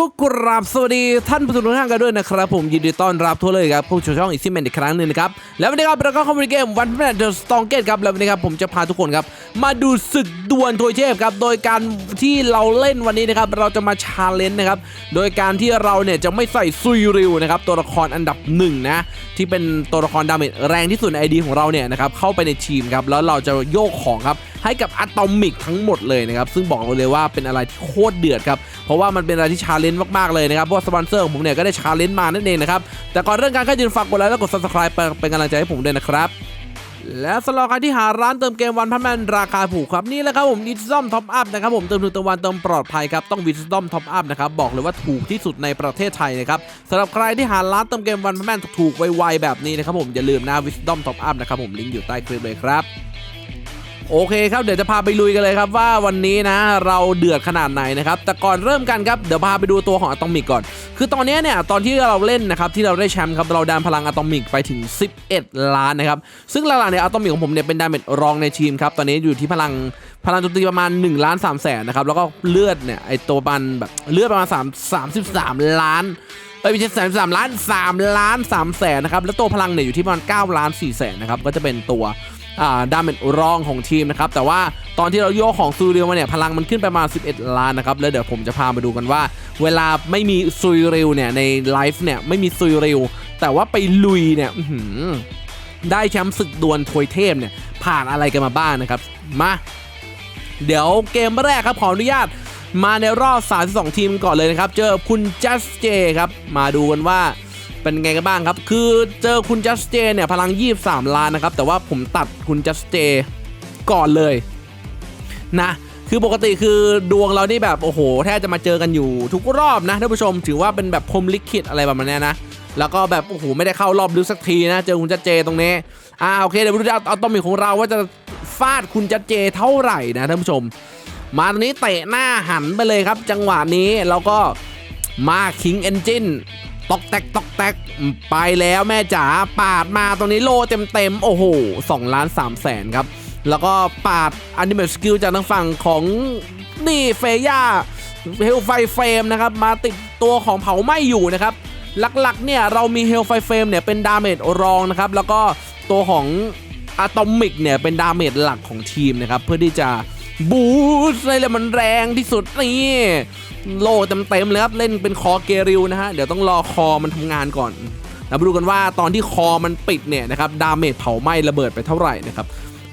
ก็กราบสวัสดีท่านผู้ชมทุกท่านกันด้วยนะครับผมยินดีต้อนรับทั่วเลยครับผู้ชมช่องอีซิเมนอีกครั้งหนึ่งนะครับ แล้ววันนี้ครับเราก็เข้ามาในเกมวันแมนเดอร์สตองเกตครับ แล้ววันนี้ครับผมจะพาทุกคนครับ มาดูศึกดวลทวยเทพครับ โดยการที่เราเล่นวันนี้นะครับ เราจะมาชาเลนจ์นะครับ โดยการที่เราเนี่ยจะไม่ใส่ซุยริวนะครับตัวละครอันดับหนึ่งนะที่เป็นตัวละครดาเมจแรงที่สุดในไอดีของเราเนี่ยนะครับเข้าไปในทีมครับแล้วเราจะโยกของครับ ให้กับอะตอมิกทั้งหมดเลยนะครับซึ่งบอกเลยว่าเป็นอะไรที่โคตรเดือดครับเพราะว่ามันเป็นอะไรที่ชาเลนจ์มากๆเลยนะครับเพราะว่าสปอนเซอร์ของผมเนี่ยก็ได้ชาเลนจ์มานั่นเองนะครับแต่ก่อนเรื่องการก็ยืนฝากกดไลค์และกด subscribe เป็นเป็นกำลังใจให้ผมด้วยนะครับและสำหรับใครที่หาร้านเติมเกมวันพันแมนราคาถูกครับนี่แหละครับผมวิส d อมท็อปอัพนะครับผมเติมถึงเติมวันเติมปลอดภัยครับต้องวิส d อมท็อปอัพนะครับบอกเลยว่าถูกที่สุดในประเทศไทยนะครับสำหรับใครที่หาร้านเติมเกมวันพันแมนถูกๆไวๆแบบนี้นะครับผมอย่าลืมนะวิส d อมท็อปอัพนะครับผมลิงก์อยู่ใต้คลิปเลยครับ โอเคครับเดี๋ยวจะพาไปลุยกันเลยครับว่าวันนี้นะเราเดือดขนาดไหนนะครับแต่ก่อนเริ่มกันครับเดี๋ยวพาไปดูตัวของอะตอมิกก่อน คือตอนนี้เนี่ยตอนที่เราเล่นนะครับที่เราได้แชมป์ครับเราดันพลังอะตอมิกไปถึง 11 ล้านนะครับซึ่งหลักๆเนี่ยอะตอมิกของผมเนี่ยเป็นดาเมจรองในทีมครับตอนนี้อยู่ที่พลังพลังโจมตีประมาณ1ล้าน3แสนนะครับแล้วก็เลือดเนี่ยไอตัวบันแบบเลือดประมาณ3 33 ล้านเอ้ยไม่ใช่สามสามล้านสามล้านสามแสนนะครับ แล้วตัวพลังเนี่ยอยู่ที่ประมาณเก้าล้านสี่แสนนะครับ ก็จะเป็นตัว ดาเมจรองของทีมนะครับแต่ว่าตอนที่เราโยกของซูเรียวมาเนี่ยพลังมันขึ้นไปประมาณ11 ล้านนะครับแล้วเดี๋ยวผมจะพามาดูกันว่า เวลาไม่มีซูเรียวเนี่ยในไลฟ์เนี่ยไม่มีซูเรียวแต่ว่าไปลุยเนี่ยได้แชมป์ศึกดวลทวยเทพเนี่ยผ่านอะไรกันมาบ้างนะครับมาเดี๋ยวเกมแรกครับขออนุญาตมาในรอบ 32 ทีมก่อนเลยนะครับ เจอคุณจัสเจครับ มาดูกันว่า เป็นไงกันบ้างครับ คือเจอคุณจัสเจเนี่ยพลัง 23 ล้านนะครับ แต่ว่าผมตัดคุณจัสเจก่อนเลยนะคือปกติคือดวงเรานี่แบบโอ้โหแทบจะมาเจอกันอยู่ทุกรอบนะท่านผู้ชมถือว่าเป็นแบบพรมลิขิตอะไรประมาณนี้นะแล้วก็แบบโอ้โหไม่ได้เข้ารอบลึกสักทีนะเจอคุณจัสเจตรงนี้อ่าโอเคเดี๋ยวมาดูเอาเอาตอมิกของเราว่าจะฟาดคุณจัสเจเท่าไหร่นะท่านผู้ชม มาตรงนี้เตะหน้าหันไปเลยครับ จังหวะนี้แล้วก็มาคิงเอนจิน ตอกแตกตอกแตกไปแล้วแม่จ๋าปาดมาตรงนี้โลเต็มเต็มๆ โอ้โห2ล้าน3แสนครับ แล้วก็ปาดอนิเมตสกิลจากทางฝั่งของนี่เฟย่าเฮลไฟเฟมนะครับ มาติดตัวของเผาไหม้อยู่นะครับ หลักๆเนี่ยเรามีเฮลไฟเฟมเนี่ยเป็นดาเมจรองนะครับ แล้วก็ตัวของอะตอมิกเนี่ยเป็นดาเมจหลักของทีมนะครับ เพื่อที่จะ บูสต์อะไรเลยมันแรงที่สุดนี่โลเต็มๆเลยครับเล่นเป็นคอเกริวนะฮะเดี๋ยวต้องรอคอมันทำงานก่อนเรามาดูกันว่าตอนที่คอมันปิดเนี่ยนะครับดาเมจเผาไหม้ระเบิดไปเท่าไหร่นะครับ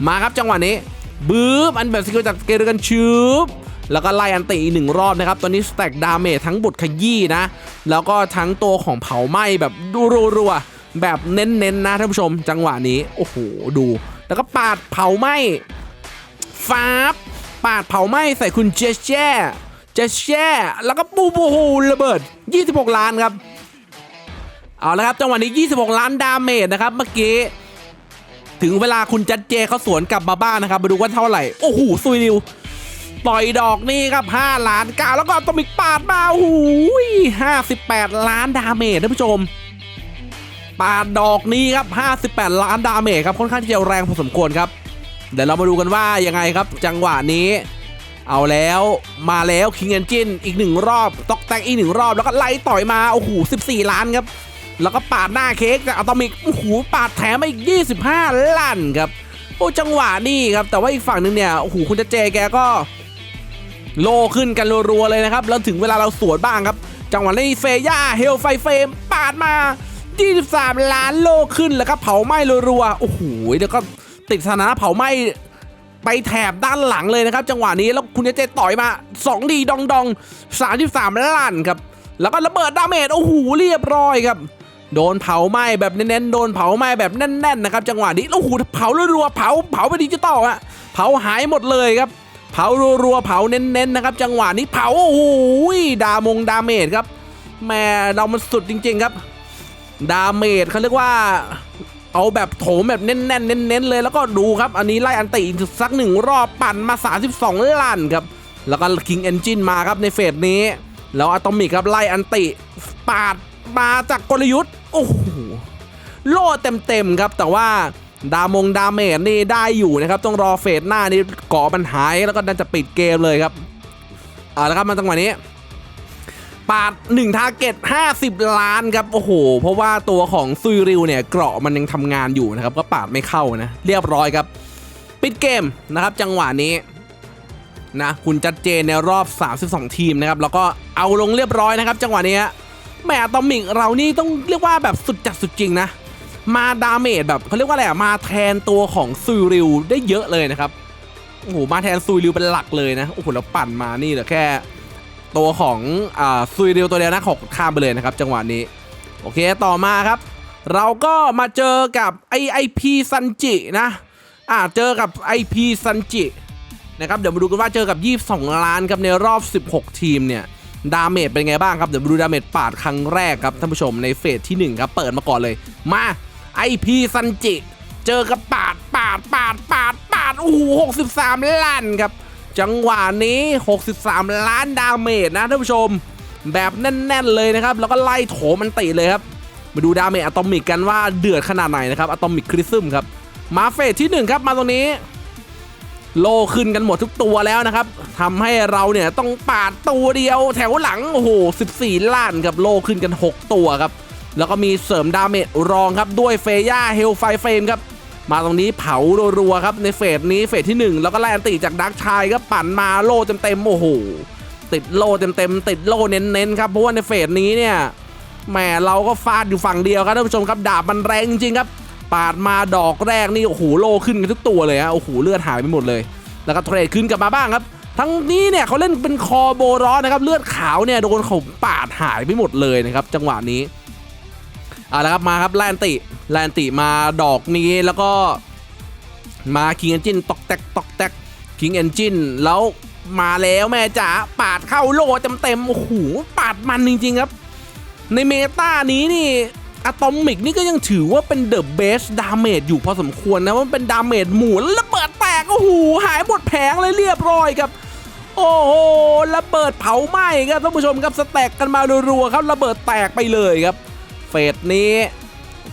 มาครับจังหวะนี้บืบอันแบบสกิลจากเกริกันชืบแล้วก็ไล่อันตีอีกหนึ่งรอบนะครับ ตอนนี้สแต็กดาเมจทั้งบุดขยี้นะ แล้วก็ทั้งตัวของเผาไหม้แบบดูรัวๆแบบเน้นๆนะท่านผู้ชม จังหวะนี้ โอ้โห ดู แล้วก็ปาดเผาไหม้ฟาบ ปาดเผาไหม้ใส่คุณเจสแช่เจสแช่แล้วก็ปูปูฮูระเบิด 26 ล้านครับ เอาละครับจังหวะนี้ 26 ล้านดาเมจนะครับเมื่อกี้ ถึงเวลาคุณจัดเจเขาสวนกลับมาบ้านนะครับ มาดูว่าเท่าไหร่ โอ้โหซุยนิวปล่อยดอกนี่ครับ5ล้านกาแล้วก็ตอมิกปาดมาโอ้โห58 ล้านดาเมจท่านผู้ชมปาดดอกนี้ครับ 58 ล้านดาเมจครับค่อนข้างที่จะแรงพอสมควรครับ เดี๋ยวเรามาดูกันว่ายังไงครับ จังหวะนี้ เอาแล้วมาแล้วคิงเอนจินอีกหนึ่งรอบตอกแตกอีกหนึ่งรอบแล้วก็ไล่ต่อยมาโอ้โห14 ล้านครับ แล้วก็ปาดหน้าเค้กจากอะตอมิกโอ้โหปาดแถมมาอีก 25 ล้านครับโอ้จังหวะนี้ครับ แต่ว่าอีกฝั่งหนึงเนี่ยโอ้โหคุณจะเจแกก็ โลขึ้นกันรัวๆเลยนะครับแล้วถึงเวลาเราสวนบ้างครับ จังหวะนี้เฟย่าเฮลไฟเฟมปาดมา 23 ล้านโลขึ้นแล้วก็เผาไหม้รัวๆโอ้โหแล้วก็ ติดสถานะเผาไหม้ไปแถบด้านหลังเลยนะครับ จังหวะนี้แล้วคุณเจเจต่อยมา2ดีดองดอง33ล้านครับ แล้วก็ระเบิดดาเมจโอ้โหเรียบร้อยครับ โดนเผาไหม้แบบเน้นๆโดนเผาไหม้แบบแน่นๆนะครับจังหวะนี้โอ้โหเผารัวๆเผาเผาไปดิจิตอลอะเผาหายหมดเลยครับ เผารัวๆเผาเน้นๆนะครับ จังหวะนี้เผาโอ้โหดามงดาเมจครับแม่เรามันสุดจริง ๆครับ ดาเมจเขาเรียกว่า เอาแบบโถมแบบแน่นๆเน้นๆเลยแล้วก็ดูครับ อันนี้ไล่อันติอีกสักหนึ่งรอบปั่นมา 32ล้านครับแล้วก็คิงเอนจินมาครับในเฟสนี้ แล้วอะตอมิกครับไล่อันติปาดมาจากกลยุทธ์โอ้โหโล่เต็มๆครับ แต่ว่าดามงดาเมจนี่ได้อยู่นะครับ ต้องรอเฟสหน้านี่ก่อมันหายแล้วก็น่าจะปิดเกมเลยครับเอาละครับมาจังหวะนี้ ปาด1ทาร์เก็ต50 ล้านครับ โอ้โห เพราะว่าตัวของซุยริวเนี่ย เกราะมันยังทำงานอยู่นะครับ ก็ปาดไม่เข้านะ เรียบร้อยครับ ปิดเกมนะครับ จังหวะนี้นะ คุณจัดเจนในรอบ 32 ทีมนะครับ แล้วก็เอาลงเรียบร้อยนะครับ จังหวะนี้แหมตอมิกเรานี่ต้องเรียกว่าแบบสุดจัดสุดจริงนะ มาดาเมจแบบเขาเรียกว่าอะไรอะมาแทนตัวของซุยริวได้เยอะเลยนะครับ โอ้โห มาแทนซุยริวเป็นหลักเลยนะ โอ้โห แล้วปั่นมานี่เหลือแค่ ตัวของอ่าซุยริวตัวเดียวนะขอข้ามไปเลยนะครับจังหวะนี้ โอเคต่อมาครับ เราก็มาเจอกับไอไอพีซันจินะอ่าเจอกับ IP ซันจินะครับเดี๋ยวมาดูกันว่าเจอกับ 22 ล้านครับในรอบ 16 ทีมเนี่ยดาเมจเป็นไงบ้างครับเดี๋ยวมาดูดาเมจปาดครั้งแรกครับท่านผู้ชมในเฟสที่ 1 ครับ เปิดมาก่อนเลย มา IP ซันจิ เจอกับปาดปาดปาดปาดปาดโอ้โห63 ล้านครับ จังหวะนี้ 63 ล้านดาเมจนะท่านผู้ชม แบบแน่น ๆ เลยนะครับ แล้วก็ไล่โถมันติเลยครับ มาดูดาเมจอะตอมิกกันว่าเดือดขนาดไหนนะครับอะตอมิกคริซึมครับ มาเฟสที่ 1 ครับมาตรงนี้ โลขึ้นกันหมดทุกตัวแล้วนะครับทำให้เราเนี่ยต้องปาดตัวเดียวแถวหลัง โอ้โห 14 ล้านครับโลขึ้นกัน 6 ตัวครับ แล้วก็มีเสริมดาเมจรองครับด้วยเฟย่าเฮลไฟเฟรมครับ มาตรงนี้เผารัวๆครับในเฟสนี้เฟสที่ 1 แล้วก็ไล่อันติจากดักชายก็ปั่นมาโลเต็มๆโอ้โหติดโลเต็มๆติดโลเน้นๆครับเพราะว่าในเฟสนี้เนี่ยแหมเราก็ฟาดอยู่ฝั่งเดียวครับท่านผู้ชมครับดาบมันแรงจริงครับปาดมาดอกแรกนี่โอ้โหโลขึ้นกันทุกตัวเลยฮะโอ้โหเลือดหายไปหมดเลย แล้วก็เทรดขึ้นกลับมาบ้างครับ ทั้งนี้เนี่ยเขาเล่นเป็นคอโบร้อนนะครับเลือดขาวเนี่ยโดนเขาปาดหายไปหมดเลยนะครับจังหวะนี้เอาละครับมาครับแลนติ แลนติมาดอกนี้แล้วก็มาคิงเอนจินตอกแตกตอกแตกคิงเอนจินแล้วมาแล้วแม่จ๋าปาดเข้าโลเต็มๆโอ้โหปาดมันจริง ๆ ครับ ในเมตานี้นี่อะตอมิกนี่ก็ยังถือว่าเป็นเดอะเบสดาเมจอยู่พอสมควรนะว่ามันเป็นดาเมจหมู่แล้วระเบิดแตกโอ้โหหายหมดแผงเลยเรียบร้อยครับ โอ้โหระเบิดเผาไหม้ครับท่านผู้ชมครับสแต็กกันมารัวๆครับระเบิดแตกไปเลยครับ เฟสนี้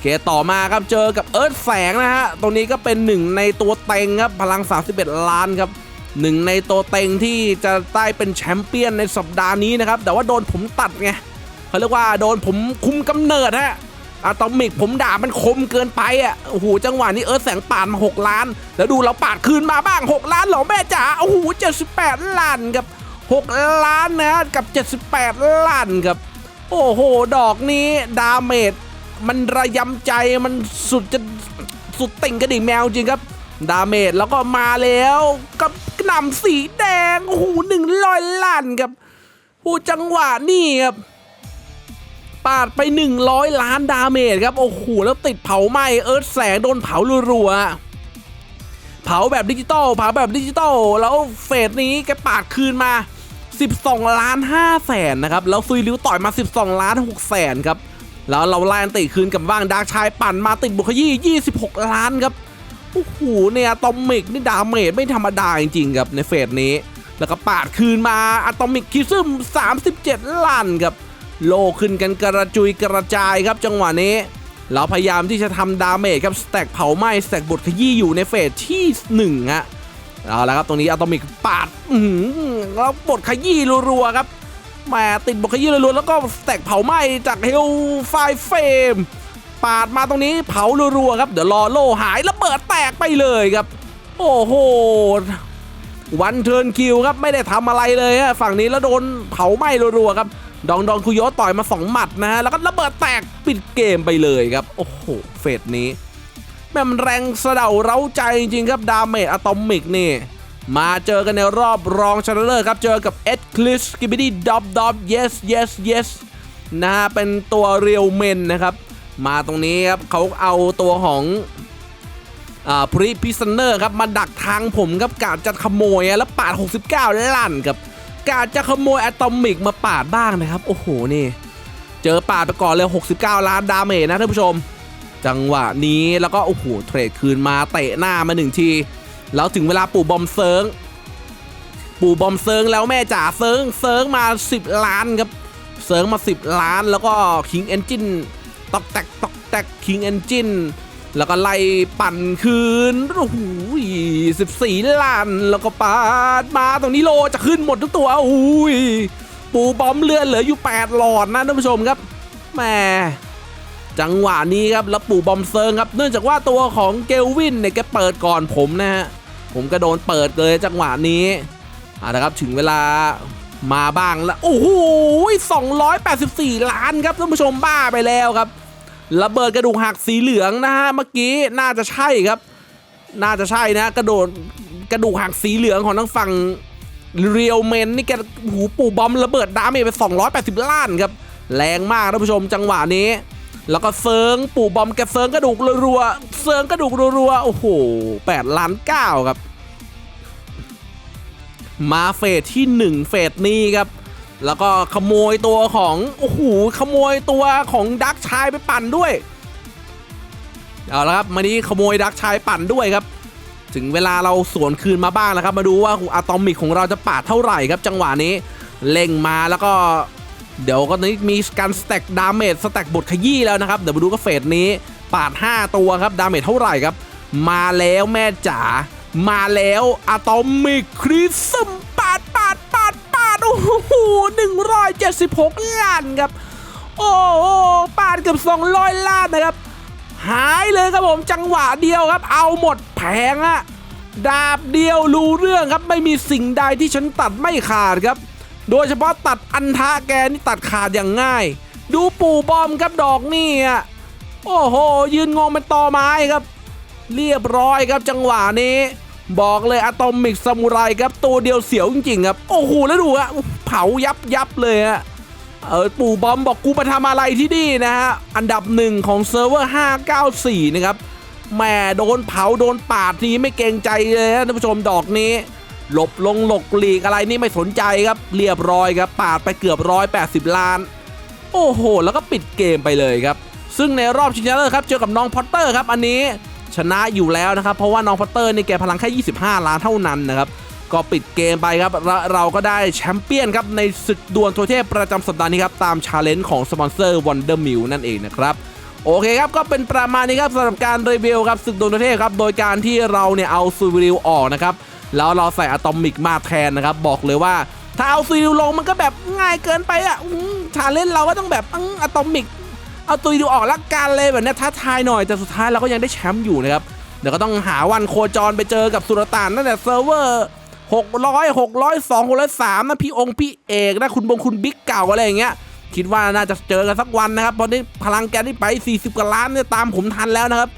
เคต่อมาครับเจอกับเอิร์ธแสงนะฮะ ตรงนี้ก็เป็นหนึ่งในตัวเต็งครับ พลัง 31 ล้านครับหนึ่งในตัวเต็งที่จะได้เป็นแชมเปี้ยนในสัปดาห์นี้นะครับ แต่ว่าโดนผมตัดไงเขาเรียกว่าโดนผมคุมกำเนิดฮะอะตอมิกผมด่ามันคมเกินไปอะโอ้โหจังหวะนี้เอิร์ธแสงปาดมา 6 ล้าน แล้วดูเราปาดคืนมาบ้าง 6 ล้านเหรอแม่จ๋าโอ้โห78 ล้านครับ 6 ล้านนะกับ 78 ล้านครับ โอ้โห ดอกนี้ดาเมจ มันระยำใจมันสุดจะสุดติ่งกระดิ่งแมวจริงครับ ดาเมจแล้วก็มาแล้วกับกระหนำสีแดงโอ้โหหนึ่งร้อยล้านครับโอ้จังหวะนี่ครับปาดไป 100 ล้านดาเมจครับ โอ้โห แล้วติดเผาไหม้เอิร์ธแสงโดนเผารัวๆเผาแบบดิจิตอลเผาแบบดิจิตอลแล้วเฟสนี้แกปาดคืนมา 12 ล้าน5แสนนะครับ แล้วซุยริวต่อยมา 12 ล้าน6แสนครับ แล้วเราไล่อันติคืนกับว่างดาร์กชายปั่นมาติดบุคยี่26 ล้านครับโอ้โหเนี่ยอะตอมิกนี่ดาเมจไม่ธรรมดาจริงๆครับในเฟสนี้ แล้วก็ปาดคืนมาอะตอมิกคิซึม 37 ล้านครับโลขึ้นกันกระจุยกระจายครับจังหวะนี้ เราพยายามที่จะทำดาเมจครับสแต็กเผาไหม้สแต็กบทขยี้อยู่ในเฟสที่1ฮะเอาละครับตรงนี้อะตอมิกปาดอื้อหือแล้วบทขยี้รัวๆครับ มาติดบทขยี้รัวๆแล้วก็แตกเผาไหม้จากเฮลไฟเฟมปาดมาตรงนี้เผารัวๆครับ เดี๋ยวรอโลหายระเบิดแตกไปเลยครับ โอ้โหวันเทิร์นคิวครับไม่ได้ทำอะไรเลยฮะฝั่งนี้แล้วโดนเผาไหม้รัวๆครับ ดองดองคุโยต่อยมา 2 หมัดนะฮะแล้วก็ระเบิดแตกปิดเกมไปเลยครับ โอ้โหเฟสนี้แม่มันแรงสะเดาเร้าใจจริงๆครับดาเมจอะตอมิกนี่ มาเจอกันในรอบรองชนะเลิศครับ เจอกับเอ็ดคลิสกิบิดี้ดอบดอบ yes yes yes นะฮะเป็นตัวเรียวเมนนะครับ มาตรงนี้ครับเขาเอาตัวของอพรีพิซเนอร์ครับ มาดักทางผมครับกาจะขโมยอะแล้วปาด 69ล้านครับกาจะขโมยอะตอมิกมาปาดบ้างนะครับ โอ้โห นี่ เจอปาดไปก่อนเลย 69 ล้านดาเมจนะท่านผู้ชม จังหวะนี้แล้วก็ โอ้โห เทรดคืนมาเตะหน้ามาหนึ่งที แล้วถึงเวลาปู่บอมเซิง ปู่บอมเซิงแล้วแม่จ๋าเซิงเซิงมา 10 ล้านครับ เซิงมา 10 ล้านแล้วก็คิงเอนจินตอกแตกตอกแตกคิงเอนจินแล้วก็ไล่ปั่นคืนโอ้โหสิบสี่ล้านแล้วก็ปาดมาตรงนี้โลจะขึ้นหมดทุกตัวอุ้ยปูบอมเลือดเหลืออยู่ 8 หลอดนะท่านผู้ชมครับแหมจังหวะนี้ครับแล้วปู่บอมเซิงครับ เนื่องจากว่าตัวของเกลวินเนี่ยแกเปิดก่อนผมนะฮะ ผมก็โดนเปิดเลยจังหวะนี้เอาละครับถึงเวลามาบ้างแล้ว โอ้โห284 ล้านครับท่านผู้ชมบ้าไปแล้วครับ ระเบิดกระดูกหักสีเหลืองนะฮะเมื่อกี้น่าจะใช่ครับ น่าจะใช่นะ กระโดดกระดูกหักสีเหลืองของทั้งฝั่งเรียวเมนนี่แกหูปู่บอมระเบิดดาเมจไป 280 ล้านครับ แรงมากท่านผู้ชมจังหวะนี้ แล้วก็เซิงปู่บอมแกเซิงกระดูกรัวๆเซิงกระดูกรัวๆโอ้โห8ล้าน9ครับ มาเฟสที่ 1 เฟสนี้ครับ แล้วก็ขโมยตัวของโอ้โหขโมยตัวของดักชายไปปั่นด้วยเอาละครับมานี้ขโมยดักชายปั่นด้วยครับ ถึงเวลาเราสวนคืนมาบ้างแล้วครับ มาดูว่าอะตอมิกของเราจะปาดเท่าไหร่ครับ จังหวะนี้เล็งมาแล้วก็ เดี๋ยวก็นี้มีการสแต็กดาเมจสแต็กบทขยี้แล้วนะครับ เดี๋ยวมาดูก็เฟสนี้ ปาด 5 ตัวครับ ดาเมจเท่าไหร่ครับ มาแล้วแม่จ๋า มาแล้วอะตอมิกคริซึมปาดปาดปาดปาดโอ้โหหนึ่งร้อยเจ็ดสิบหกล้านครับ โอ้โหปาดเกือบ200ล้านนะครับ หายเลยครับผมจังหวะเดียวครับ เอาหมดแผงอะดาบเดียวรู้เรื่องครับไม่มีสิ่งใดที่ฉันตัดไม่ขาดครับ โดยเฉพาะตัดอันทะแกนี่ตัดขาดอย่างง่าย ดูปู่บอมครับดอกนี่อะโอ้โห ยืนงงเป็นตอไม้ครับ เรียบร้อยครับจังหวะนี้ บอกเลยอะตอมิกซามูไรครับตัวเดียวเสียวจริงๆครับ โอ้โหแล้วดูอะเผายับยับเลยอะเออปู่บอมบอกกูมาทำอะไรที่นี่นะฮะ อันดับหนึ่งของเซิร์ฟเวอร์ 594 นะครับแหม่โดนเผาโดนปาดนี้ไม่เกรงใจเลยนะท่านผู้ชมดอกนี้ หลบลงหลกหลีกอะไรนี่ไม่สนใจครับเรียบร้อยครับปาดไปเกือบ180ล้าน โอ้โห แล้วก็ปิดเกมไปเลยครับ ซึ่งในรอบชิงชนะเลิศครับเจอกับน้องพอตเตอร์ครับอันนี้ชนะอยู่แล้วนะครับ เพราะว่าน้องพอตเตอร์นี่แกพลังแค่ 25 ล้านเท่านั้นนะครับ ก็ปิดเกมไปครับและเราก็ได้แชมเปี้ยนครับ ในศึกดวลทัวเทพประจำสัปดาห์นี้ครับ ตามชาเลนจ์ของสปอนเซอร์ Wonder m i l นั่นเองนะครับ โอเคครับ ก็เป็นประมาณนี้ครับสำหรับการรีวิวครับศึกดวลทัวเทพครับ โดยการที่เราเนี่ยเอาซูวิลออกนะครับ แล้วเราใส่อะตอมิกมาแทนนะครับ บอกเลยว่าถ้าเอาซูวิลลงมันก็แบบง่ายเกินไปอะชาเลนเราก็ต้องแบบอะตอมิกเอาตัวดูออกละกันเลยแบบนี้ท้าทายหน่อยแต่สุดท้ายเราก็ยังได้แชมป์อยู่นะครับเดี๋ยวก็ต้องหาวันโคจรไปเจอกับสุลต่านนั่นแหละเซิร์ฟเวอร์600 600 2 603นะพี่องค์พี่เอกนะคุณบงคุณบิ๊กเก่าอะไรอย่างเงี้ยคิดว่าน่าจะเจอกันสักวันนะครับเพราะนี่พลังแกนี่ไป 40กว่าล้านเนี่ยตามผมทันแล้วนะครับ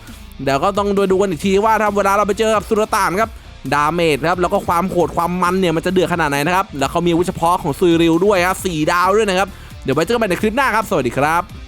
เดี๋ยวก็ต้องดูดูกันอีกทีว่าถ้าเวลาเราไปเจอกับสุลต่านครับ ดาเมจครับแล้วก็ความโหดความมันเนี่ยมันจะเดือดขนาดไหนนะครับแล้วเขามีวุธเฉพาะของซุยริวด้วยครับสี่ดาวด้วยนะครับเดี๋ยวไว้เจอกันใหม่ในคลิปหน้าครับสวัสดีครับ